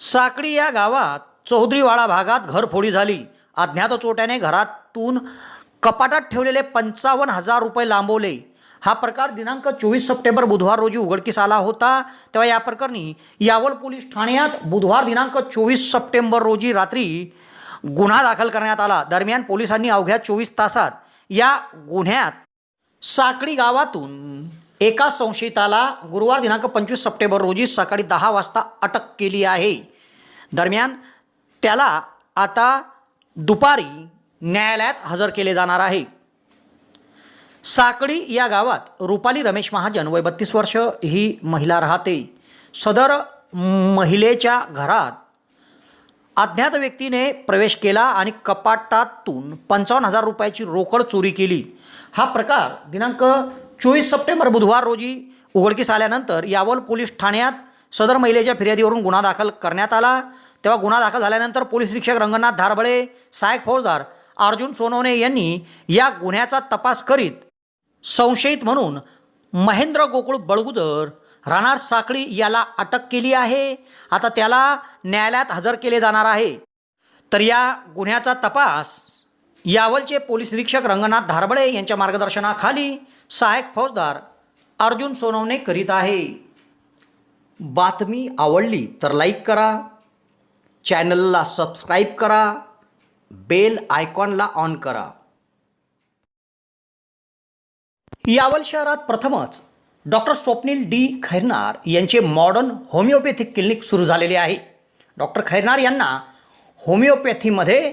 साकडी या गावात चौधरीवाडा भागात घरफोडी झाली. अज्ञात चोट्याने घरातून कपाटात ठेवलेले पंचावन्न हजार रुपये लांबवले. हा प्रकार दिनांक चोवीस सप्टेंबर बुधवार रोजी उघडकीस आला होता. तेव्हा या प्रकरणी यावल पोलीस ठाण्यात बुधवार दिनांक चोवीस सप्टेंबर रोजी रात्री गुन्हा दाखल करण्यात आला. दरम्यान पोलिसांनी अवघ्या चोवीस तासात या गुन्ह्यात साकडी गावातून एका संशयिताला गुरुवार दिनांक पंचवीस सप्टेंबर रोजी सकाळी दहा वाजता अटक केली आहे. दरम्यान त्याला आता दुपारी न्यायालयात हजर केले जाणार आहे. साकडी या गावात रुपाली रमेश महाजन वय बत्तीस वर्ष ही महिला राहते. सदर महिलेच्या घरात अज्ञात व्यक्तीने प्रवेश केला आणि कपाटातून पंचावन्न हजार रुपयाची रोकड चोरी केली. हा प्रकार दिनांक चोवीस सप्टेंबर बुधवार रोजी उघडकीस आल्यानंतर यावल पोलीस ठाण्यात सदर महिलेच्या फिर्यादीवरून गुन्हा दाखल करण्यात आला. तेव्हा गुन्हा दाखल झाल्यानंतर पोलीस निरीक्षक रंगनाथ धारबळे सहाय्यक फौजदार अर्जुन सोनवणे यांनी या गुन्ह्याचा तपास करीत संशयित म्हणून महेंद्र गोकुळ बळगुजर राहणार साखळी याला अटक केली आहे. आता त्याला न्यायालयात हजर केले जाणार आहे. तर या गुन्ह्याचा तपास यावलचे पोलीस निरीक्षक रंगनाथ धारबळे यांच्या मार्गदर्शनाखाली सहाय्यक फौजदार अर्जुन सोनवणे करीत आहे. बातमी आवडली तर लाईक करा चॅनलला सबस्क्राईब करा बेल आयकॉनला ऑन करा. यावल शहरात प्रथमच डॉक्टर स्वप्नील डी. खैरनार यांचे मॉडर्न होमिओपॅथिक क्लिनिक सुरू झालेले आहे. डॉक्टर खैरनार यांना होमिओपॅथीमध्ये